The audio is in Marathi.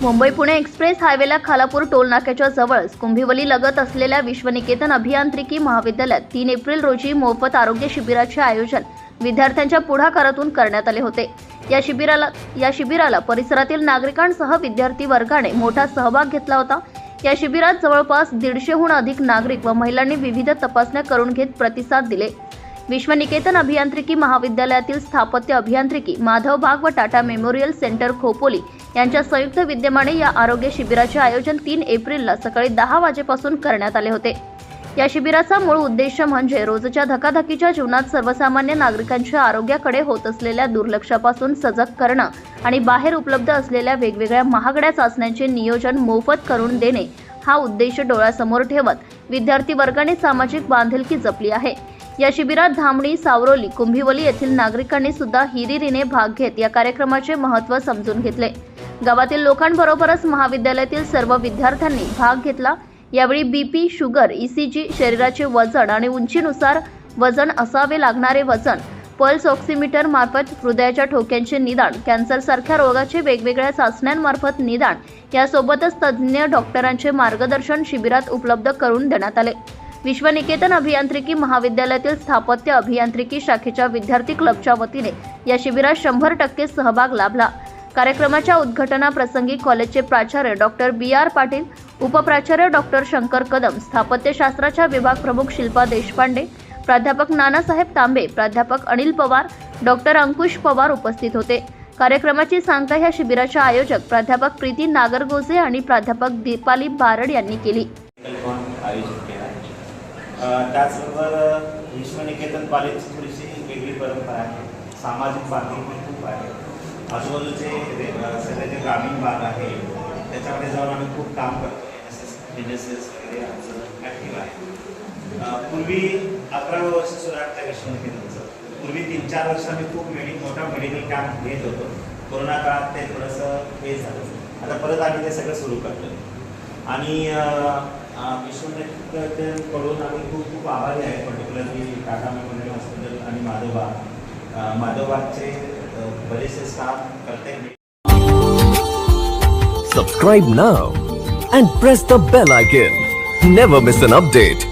मुंबई पुणे एक्सप्रेस हायवेला खालापूर टोल नाक्याच्या जवळच कुंभिवली लगत असलेल्या विश्वनिकेतन अभियांत्रिकी महाविद्यालयात तीन एप्रिल रोजी मोफत आरोग्य शिबिराचे आयोजन विद्यार्थ्यांच्या पुढाकारातून करण्यात आले होते. या शिबिराला या शिबिराला परिसरातील नागरिकांसह विद्यार्थी वर्गाने मोठा सहभाग घेतला होता. या शिबिरात जवळपास दीडशेहून अधिक नागरिक व महिलांनी विविध तपासण्या करून घेत प्रतिसाद दिले. विश्वनिकेतन अभियांत्रिकी महाविद्यालयातील स्थापत्य अभियांत्रिकी माधव भाग व टाटा मेमोरियल सेंटर खोपोली यांच्या संयुक्त विद्यमाने या आरोग्य शिबिराचे आयोजन तीन एप्रिलला सकाळी दहा वाजेपासून करण्यात आले होते. या शिबिराचा मूळ उद्देश म्हणजे रोजच्या धकाधकीच्या जीवनात सर्वसामान्य नागरिकांच्या आरोग्याकडे होत असलेल्या दुर्लक्षापासून सजग करणं आणि बाहेर उपलब्ध असलेल्या वेगवेगळ्या महागड्या चाचण्यांचे नियोजन मोफत करून देणे हा उद्देश डोळ्यासमोर ठेवत विद्यार्थी वर्गाने सामाजिक बांधिलकी जपली आहे. या शिबिरात धामणी सावरोली कुंभिवली येथील नागरिकांनी सुद्धा हिरिरीने भाग घेत या कार्यक्रमाचे महत्त्व समजून घेतले. गावातील लोकांबरोबरच महाविद्यालयातील सर्व विद्यार्थ्यांनी भाग घेतला. यावेळी बीपी शुगर ईसीजी शरीराचे वजन आणि उंचीनुसार वजन असावे लागणारे वजन पल्स ऑक्सिमीटर मार्फत हृदयाच्या ठोक्यांचे निदान कॅन्सरसारख्या रोगाचे वेगवेगळ्या चाचण्यांमार्फत निदान यासोबतच तज्ज्ञ डॉक्टरांचे मार्गदर्शन शिबिरात उपलब्ध करून देण्यात आले. विश्वनिकेतन अभियांत्रिकी महाविद्यालयातील स्थापत्य अभियांत्रिकी शाखेच्या विद्यार्थी क्लबच्या वतीने या शिबिरात शंभर टक्के सहभाग लाभला. कार्यक्रमाच्या उद्घाटनाप्रसंगी कॉलेजचे प्राचार्य डॉक्टर बी आर पाटील उपप्राचार्य डॉक्टर शंकर कदम स्थापत्यशास्त्राच्या विभाग प्रमुख शिल्पा देशपांडे प्राध्यापक नानासाहेब तांबे प्राध्यापक अनिल पवार डॉक्टर अंकुश पवार उपस्थित होते. कार्यक्रमाची सांगता ह्या शिबिराच्या आयोजक प्राध्यापक प्रीती नागरगोजे आणि प्राध्यापक दीपाली बारड यांनी केली पण आयोजित केला अ, त्याचबरोबर विश्वनिकेतन कॉलेजची थोडीशी वेगळी परंपरा आहे. सामाजिक बांधिलकी खूप आहे. आजूबाजूचे रे- जे ग्रामीण भाग आहे त्याच्यामध्ये जाऊन आम्ही खूप काम करतो N S S N S S वगैरे आमचं ॲक्टिव्ह आहे. पूर्वी अकरा वर्ष सुरू त्या विश्वनिकेतनचं. पूर्वी तीन चार वर्ष आम्ही खूप मेडि मोठा मेडिकल कॅम्प घेत होतो. कोरोना काळात ते थोडंसं हे झालं. आता परत आम्ही ते सगळं सुरू करतो आणि विश्वनेकडून आम्ही खूप खूप आभारी आहे पर्टिक्युलरली टाटा मेमोरियल हॉस्पिटल आणि माधवबाग अ, बरेचसे स्टाफ प्रत्येक Subscribe now and press the bell icon. Never miss an update.